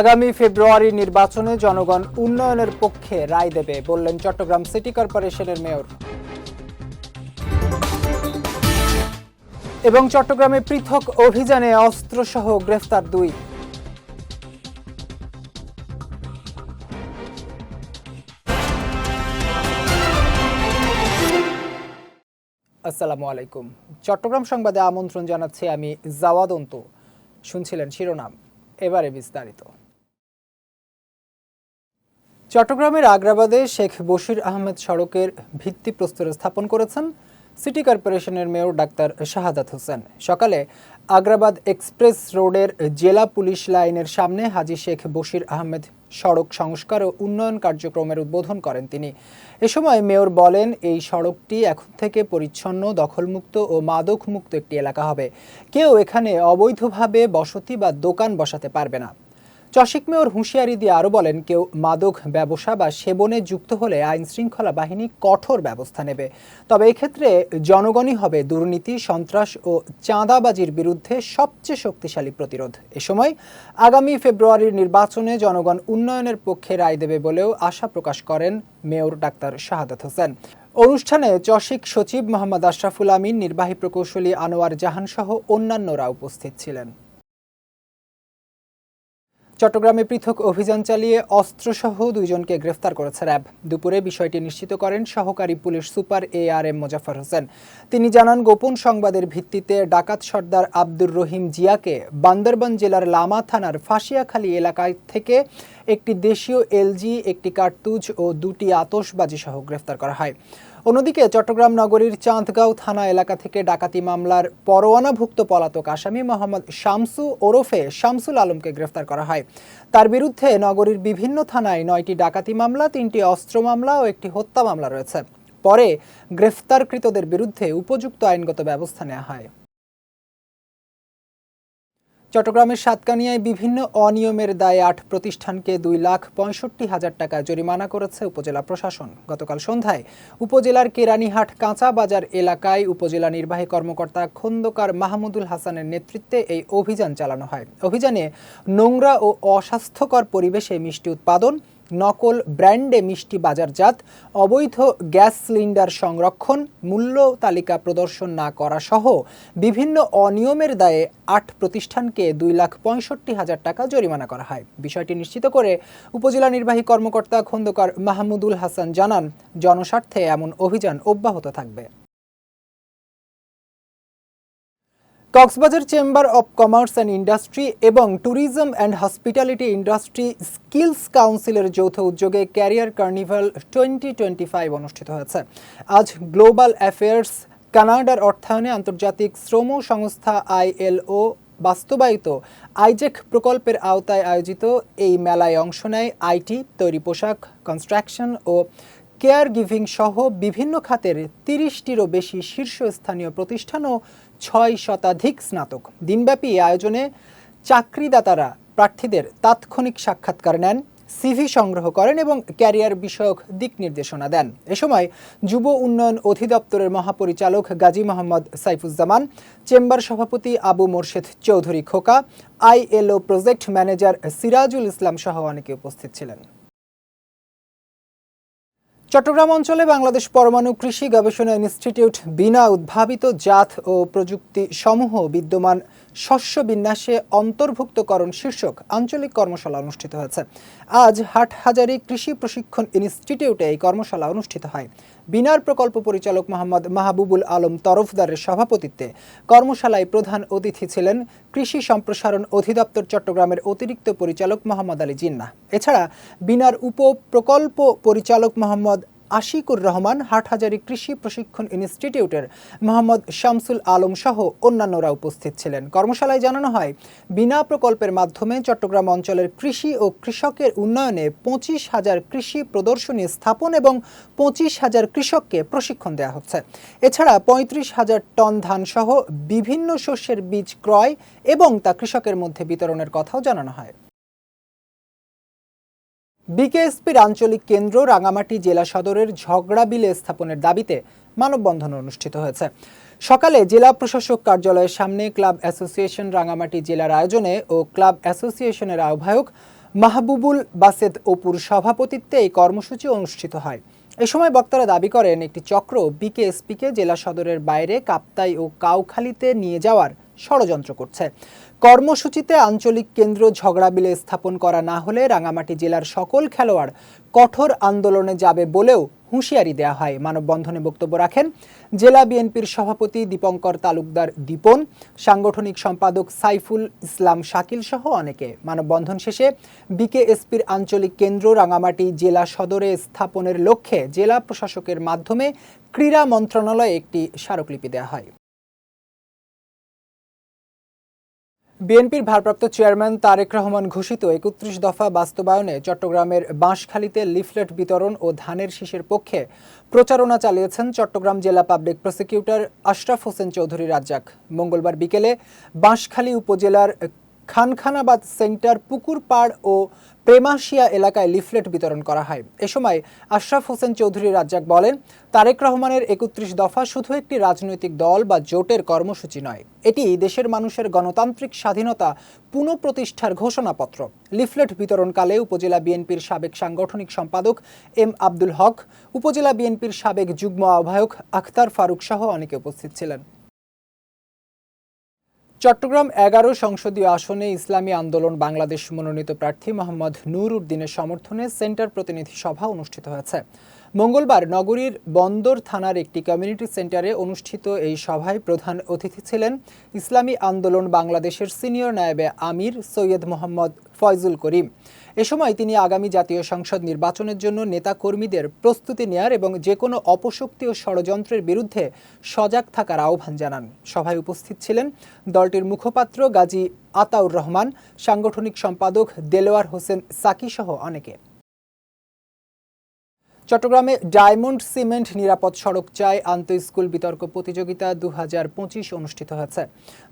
আগামী ফেব্রুয়ারি নির্বাচনে জনগণ উন্নয়নের পক্ষে রায় দেবে, বললেন চট্টগ্রাম সিটি কর্পোরেশনের মেয়র। এবং চট্টগ্রামে পৃথক অভিযানে অস্ত্রসহ গ্রেফতার দুই। আসসালামু আলাইকুম। চট্টগ্রাম সংবাদে আমন্ত্রণ জানাচ্ছি আমি জাওয়াদন্ত শুনছিলেন শিরোনাম। এবারে বিস্তারিত। চট্টগ্রামের আগ্রাবাদে শেখ বশির আহমেদ সড়কের ভিত্তিপ্রস্তর স্থাপন করেছেন সিটি কর্পোরেশনের মেয়র ডাক্তার শাহাদাত হোসেন। সকালে আগ্রাবাদ এক্সপ্রেস রোডের জেলা পুলিশ লাইনের সামনে হাজি শেখ বশির আহমেদ সড়ক সংস্কার ও উন্নয়ন কার্যক্রমের উদ্বোধন করেন তিনি। এ সময় মেয়র বলেন, এই সড়কটি এখন থেকে পরিচ্ছন্ন, দখলমুক্ত ও মাদকমুক্ত একটি এলাকা হবে। কেউ এখানে অবৈধভাবে বসতি বা দোকান বসাতে পারবে না। চশিক মেয়র হুঁশিয়ারি দিয়ে আরও বলেন, কেউ মাদক ব্যবসা বা সেবনে যুক্ত হলে আইন শৃঙ্খলা বাহিনী কঠোর ব্যবস্থা নেবে। তবে এক্ষেত্রে জনগণই হবে দুর্নীতি, সন্ত্রাস ও চাঁদাবাজির বিরুদ্ধে সবচেয়ে শক্তিশালী প্রতিরোধ। এ সময় আগামী ফেব্রুয়ারির নির্বাচনে জনগণ উন্নয়নের পক্ষে রায় দেবে বলেও আশা প্রকাশ করেন মেয়র ডাক্তার শাহাদাত হোসেন। অনুষ্ঠানে চশিক সচিব মোহাম্মদ আশরাফুল আমিন, নির্বাহী প্রকৌশলী আনোয়ার জাহান সহ অন্যান্যরা উপস্থিত ছিলেন। চট্টগ্রামে পৃথক অভিযান চালিয়ে অস্ত্রসহ দুইজনকে গ্রেফতার করেছে র্যাব। দুপুরে বিষয়টি নিশ্চিত করেন সহকারী police super A R M Mozaffar Hossain. তিনি জানান, গোপন সংবাদের ভিত্তিতে ডাকাত সর্দার আব্দুর রহিম জিয়াকে বান্দরবান জেলার লামা থানার ফাঁসিয়াখালী এলাকায় থেকে একটি দেশীয় এলজি, একটি কার্তুজ ও দুটি আতসবাজি সহ গ্রেফতার করা হয়। অন্যদিকে চট্টগ্রাম নগরীর চাঁদগাঁও থানা এলাকা থেকে ডাকাতি মামলার পরোয়ানাভুক্ত পলাতক আসামি মোহাম্মদ শামসু ওরফে শামসুল আলমকে গ্রেফতার করা হয়। তার বিরুদ্ধে নগরীর বিভিন্ন থানায় নয়টি ডাকাতি মামলা, তিনটি অস্ত্র মামলা ও একটি হত্যা মামলা রয়েছে। পরে গ্রেফতারকৃতদের বিরুদ্ধে উপযুক্ত আইনগত ব্যবস্থা নেওয়া হয়। চট্টগ্রামের সাতকানিয়ায় বিভিন্ন অনিয়মের দায়ে আট প্রতিষ্ঠানকে দুই লাখ পঁয়ষট্টি হাজার টাকা জরিমানা করেছে উপজেলা প্রশাসন। গতকাল সন্ধ্যায় উপজেলার কেরানীহাট কাঁচা বাজার এলাকায় উপজেলা নির্বাহী কর্মকর্তা খন্দকার মাহমুদুল হাসানের নেতৃত্বে এই অভিযান চালানো হয়। অভিযানে নোংরা ও অস্বাস্থ্যকর পরিবেশে মিষ্টি উৎপাদন নকল ব্র্যান্ডে মিষ্টি বাজারজাত, অবৈধ গ্যাস সিলিন্ডার সংরক্ষণ, মূল্য তালিকা প্রদর্শন না করা সহ বিভিন্ন অনিয়মের দায়ে আট প্রতিষ্ঠানকে দুই লাখ পঁয়ষট্টি হাজার টাকা জরিমানা করা হয়। বিষয়টি নিশ্চিত করে উপজেলা নির্বাহী কর্মকর্তা খন্দকার মাহমুদুল হাসান জানান, জনস্বার্থে এমন অভিযান অব্যাহত থাকবে। Cox's Bazar chamber of commerce and industry এবং tourism and hospitality industry skills কাউন্সিলের যৌথ উদ্যোগে career carnival twenty twenty five অনুষ্ঠিত হয়েছে। আজ গ্লোবাল অ্যাফেয়ার্স কানাডার অর্থায়নে আন্তর্জাতিক শ্রম সংস্থা আইএলও বাস্তবায়িত আইজেক প্রকল্পের আওতায় আয়োজিত এই মেলায় অংশ নেয় আইটি তৈরি পোশাক, কনস্ট্রাকশন ও কেয়ার গিভিং সহ বিভিন্ন খাতের তিরিশটিরও বেশি শীর্ষস্থানীয় প্রতিষ্ঠান ও ছয় শতাধিক স্নাতক। দিনব্যাপী এই আয়োজনে চাকরিদাতারা প্রার্থীদের তাৎক্ষণিক সাক্ষাৎকার নেন, সিভি সংগ্রহ করেন এবং ক্যারিয়ার বিষয়ক দিক নির্দেশনা দেন। এ সময় যুব উন্নয়ন অধিদপ্তরের মহাপরিচালক গাজী মোহাম্মদ সাইফুজ্জামান, চেম্বার সভাপতি Abu Morshed Chowdhury Khoka, ILO project manager Sirajul Islam সহ অনেকে উপস্থিত ছিলেন। চট্টগ্রাম অঞ্চলে বাংলাদেশ পরমাণু কৃষি গবেষণা ইনস্টিটিউট বিনা উদ্ভাবিত জাত ও প্রযুক্তি সমূহ বিদ্যমান শস্য বিন্যাসে অন্তর্ভুক্তকরণ শীর্ষক আঞ্চলিক কর্মশালা অনুষ্ঠিত হয়েছে। আজ হাটহাজারী কৃষি প্রশিক্ষণ ইনস্টিটিউটে এই কর্মশালা অনুষ্ঠিত হয়। বিনার প্রকল্প পরিচালক মোহাম্মদ মাহবুবুল আলম তরফদারের সভাপতিত্বে কর্মশালায় প্রধান অতিথি ছিলেন কৃষি সম্প্রসারণ অধিদপ্তর চট্টগ্রামের অতিরিক্ত পরিচালক মোহাম্মদ আলী জিন্না এছাড়া বিনার উপ প্রকল্প পরিচালক মোহাম্মদ আশিকুর রহমান, হাটহাজারি কৃষি প্রশিক্ষণ ইনস্টিটিউটের মোহাম্মদ শামসুল আলম সহ অন্যান্যরা উপস্থিত ছিলেন। কর্মশালায় জানানো হয়, বিনা প্রকল্পের মাধ্যমে চট্টগ্রাম অঞ্চলের কৃষি ও কৃষকের উন্নয়নে পঁচিশ হাজার কৃষি প্রদর্শনী স্থাপন এবং পঁচিশ হাজার কৃষককে প্রশিক্ষণ দেওয়া হচ্ছে। এছাড়া পঁয়ত্রিশ হাজার টন ধান সহ বিভিন্ন শস্যের বীজ ক্রয় এবং তা কৃষকের মধ্যে বিতরণের কথাও জানানো হয়। বিকেএসপির আঞ্চলিক কেন্দ্র রাঙামাটি জেলা সদরের ঝগড়া বিলে স্থাপনের দাবিতে মানববন্ধন অনুষ্ঠিত হয়েছে। সকালে জেলা প্রশাসক কার্যালয়ের সামনে ক্লাব অ্যাসোসিয়েশন রাঙামাটি জেলার আয়োজনে ও ক্লাব অ্যাসোসিয়েশনের আহ্বায়ক মাহবুবুল বাসেদ অপুর সভাপতিত্বে এই কর্মসূচি অনুষ্ঠিত হয়। এ সময় বক্তারা দাবি করেন, একটি চক্র বিকেএসপিকে জেলা সদরের বাইরে কাপ্তাই ও কাউখালীতে নিয়ে যাওয়ার ষড়যন্ত্র করছে। কর্মসূচিতে আঞ্চলিক কেন্দ্র ঝগড়াবিলে স্থাপন করা না হলে রাঙামাটি জেলার সকল খেলোয়াড় কঠোর আন্দোলনে যাবে বলেও হুঁশিয়ারি দেওয়া হয়। মানববন্ধনে বক্তব্য রাখেন জেলা বিএনপির সভাপতি দীপঙ্কর তালুকদার দীপন, সাংগঠনিক সম্পাদক সাইফুল ইসলাম শাকিল সহ অনেকে। মানববন্ধন শেষে বিকেএসপির আঞ্চলিক কেন্দ্র রাঙামাটি জেলা সদরে স্থাপনের লক্ষ্যে জেলা প্রশাসকের মাধ্যমে ক্রীড়া মন্ত্রণালয়ে একটি স্মারকলিপি দেওয়া হয়। বিএনপির ভারপ্রাপ্ত চেয়ারম্যান তারেক রহমান ঘোষিত একত্রিশ দফা বাস্তবায়নে চট্টগ্রামের বাঁশখালীতে লিফলেট বিতরণ ও ধানের শীষের পক্ষে প্রচারণা চালিয়েছেন চট্টগ্রাম জেলা পাবলিক প্রসিকিউটর আশরাফ হোসেন চৌধুরী রাজ্জাক। মঙ্গলবার বিকেলে বাঁশখালী উপজেলার খানখানাবাদ সেন্টার পুকুরপাড় ও প্রেমাশিয়া এলাকায় লিফলেট বিতরণ করা হয়। এ সময় আশরাফ হোসেন চৌধুরী রাজ্জাক বলেন, তারেক রহমানের একত্রিশ দফা শুধু একটি রাজনৈতিক দল বা জোটের কর্মসূচি নয়, এটি দেশের মানুষের গণতান্ত্রিক স্বাধীনতা পুনঃপ্রতিষ্ঠার ঘোষণাপত্র। লিফলেট বিতরণকালে উপজেলা বিএনপির সাবেক সাংগঠনিক সম্পাদক এম আব্দুল হক, উপজেলা বিএনপির সাবেক যুগ্ম আহ্বায়ক আখতার ফারুক সহ অনেকে উপস্থিত ছিলেন। চট্টগ্রাম এগারো সংসদীয় আসনে ইসলামী আন্দোলন বাংলাদেশ মনোনীত প্রার্থী মোহাম্মদ নূর উদ্দিনের সমর্থনে সেন্টার প্রতিনিধি সভা অনুষ্ঠিত হয়েছে। মঙ্গলবার নগরীর বন্দর থানার একটি কমিউনিটি সেন্টারে অনুষ্ঠিত এই সভায় প্রধান অতিথি ছিলেন ইসলামী আন্দোলন বাংলাদেশের সিনিয়র নায়েবে আমির সৈয়দ মোহাম্মদ ফয়জুল করিম। এ সময় তিনি আগামী জাতীয় সংসদ নির্বাচনের জন্য নেতাকর্মীদের প্রস্তুতি নেয়ার এবং যে কোনো অপশক্তি ও ষড়যন্ত্রের বিরুদ্ধে সজাগ থাকার আহ্বান জানান। সভায় উপস্থিত ছিলেন দলটির মুখপাত্র গাজী আতাউর রহমান, সাংগঠনিক সম্পাদক দেলোয়ার হোসেন সাকি সহ অনেকে। চট্টগ্রামে ডায়মন্ড সিমেন্ট নিরাপদ সড়ক চাই আন্ত স্কুল বিতর্ক প্রতিযোগিতা দু হাজার পঁচিশ অনুষ্ঠিত হয়েছে।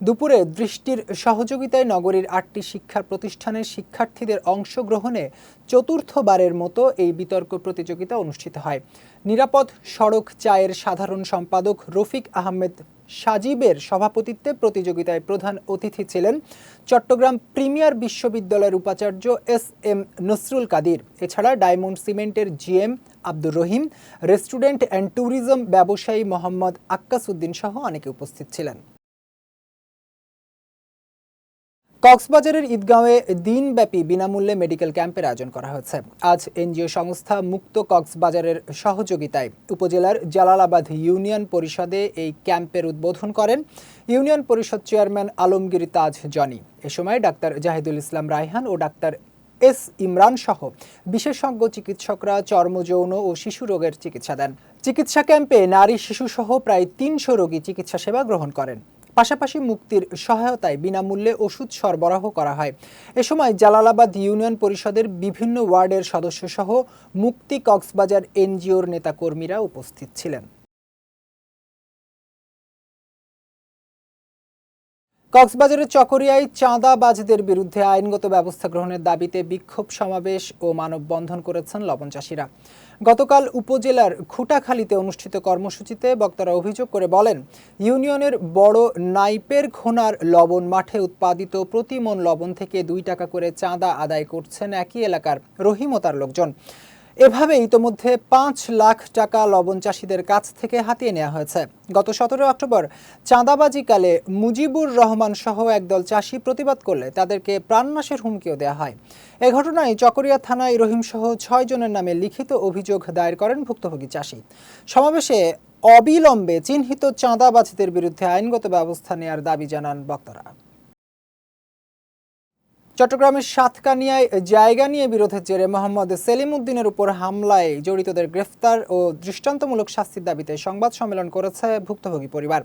দুপুরে দৃষ্টির সহযোগিতায় নগরীর আটটি শিক্ষা প্রতিষ্ঠানের শিক্ষার্থীদের অংশগ্রহণে চতুর্থবারের মতো এই বিতর্ক প্রতিযোগিতা অনুষ্ঠিত হয়। নিরাপদ সড়ক চায়ের সাধারণ সম্পাদক রফিক আহমেদ সাজিবের সভাপতিত্বে প্রতিযোগিতায় প্রধান অতিথি ছিলেন চট্টগ্রাম প্রিমিয়ার বিশ্ববিদ্যালয়ের উপাচার্য এস এম নসরুল কাদির। এছাড়া ডায়মন্ড সিমেন্টের GM Abdur Rahim, restaurant and tourism ব্যবসায়ী মোহাম্মদ আক্কাস উদ্দিন সহ অনেকে উপস্থিত ছিলেন। কক্সবাজারের ঈদগাঁওয়ে দিনব্যাপী বিনামূল্যে মেডিকেল ক্যাম্পের আয়োজন করা হয়েছে আজ এনজিও সংস্থা মুক্ত কক্সবাজারের সহযোগিতায় উপজেলার জালালাবাদ ইউনিয়ন পরিষদে এই ক্যাম্পের উদ্বোধন করেন ইউনিয়ন পরিষদ চেয়ারম্যান আলমগীর তাজ জনি। এ সময় ডাক্তার জাহিদুল ইসলাম রায়হান ও ডাক্তার এস ইমরান সহ বিশেষজ্ঞ চিকিৎসকরা চর্মযৌন ও শিশু রোগের চিকিৎসা দেন। চিকিৎসা ক্যাম্পে নারী শিশু সহ প্রায় তিনশো রোগী চিকিৎসা সেবা গ্রহণ করেন। পাশাপাশি মুক্তির সহায়তায় বিনামূল্যে ওষুধ সরবরাহ করা হয়। এ সময় জালালাবাদ ইউনিয়ন পরিষদের বিভিন্ন ওয়ার্ডের সদস্যসহ মুক্তি কক্সবাজার এনজিওর নেতাকর্মীরা উপস্থিত ছিলেন। কক্সবাজারের চকরিয়ায় চাঁদাবাজদের বিরুদ্ধে আইনগত ব্যবস্থা গ্রহণের দাবিতে বিক্ষোভ সমাবেশ ও মানববন্ধন করেছেন লবণ চাষিরা। গতকাল উপজেলার খুঁটাখালীতে অনুষ্ঠিত কর্মসূচিতে বক্তারা অভিযোগ করে বলেন, ইউনিয়নের বড় নাইপের ঘোনার লবণ মাঠে উৎপাদিত প্রতি মন লবণ থেকে দুই টাকা করে চাঁদা আদায় করছেন একই এলাকার রহিমতার লোকজন। এভাবে ইতোমধ্যে পাঁচ লাখ টাকা লবণ চাষিদের কাছ থেকে হাতিয়ে নেওয়া হয়েছে। গত সতেরো অক্টোবর চাঁদাবাজিকালে মুজিবুর রহমান সহ একদল চাষি প্রতিবাদ করলে তাদেরকে প্রাণনাশের হুমকিও দেওয়া হয়। এ ঘটনায় চকরিয়া থানায় রহিম সহ ছয় জনের নামে লিখিত অভিযোগ দায়ের করেন ভুক্তভোগী চাষি। সমাবেশে অবিলম্বে চিহ্নিত চাঁদাবাজিদের বিরুদ্ধে আইনগত ব্যবস্থা নেয়ার দাবি জানান বক্তারা। চট্টগ্রামের সাতকানিয়ায় জায়গা নিয়ে বিরোধের জেরে মোহাম্মদ সেলিম উদ্দিনের উপর হামলায় জড়িতদের গ্রেফতার ও দৃষ্টান্তমূলক শাস্তির দাবিতে সংবাদ সম্মেলন করেছে ভুক্তভোগী পরিবার।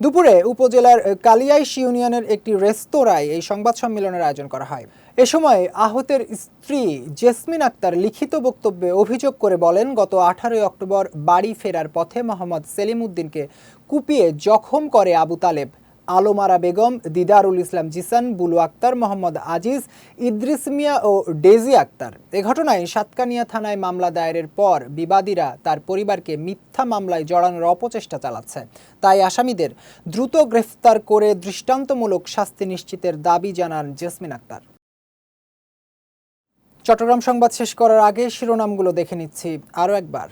দুপুরে উপজেলার কালিয়াইশ ইউনিয়নের একটি রেস্তোরাঁয় এই সংবাদ সম্মেলনের আয়োজন করা হয়। এ সময় আহতের স্ত্রী জেসমিন আক্তার লিখিত বক্তব্যে অভিযোগ করে বলেন, গত আঠারোই অক্টোবর বাড়ি ফেরার পথে মোহাম্মদ সেলিম উদ্দিনকে কুপিয়ে জখম করে আবু তালেব। আলোমারা বেগম, দিদারুল ইসলাম জিসান, বুলু আক্তার, মোহাম্মদ আজিজ, ইদ্রিস মিয়া ও ডেজি আক্তার। এ ঘটনায় সাতকানিয়া থানায় মামলা দায়েরের পর বিবাদীরা তার পরিবারকে মিথ্যা মামলায় জড়ানোর অপচেষ্টা চালাচ্ছে। তাই আসামিদের দ্রুত গ্রেফতার করে দৃষ্টান্তমূলক শাস্তি নিশ্চিতের দাবি জানান জেসমিন আক্তার। চট্টগ্রাম সংবাদ শেষ করার আগে শিরোনামগুলো দেখে নিচ্ছি আরও একবার।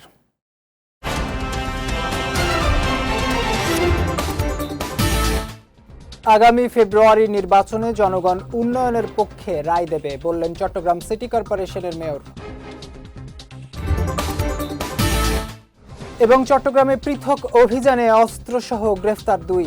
আগামী ফেব্রুয়ারি নির্বাচনে জনগণ উন্নয়নের পক্ষে রায় দেবে, বললেন চট্টগ্রাম সিটি কর্পোরেশনের মেয়র। এবং চট্টগ্রামে পৃথক অভিযানে অস্ত্রসহ গ্রেফতার দুই।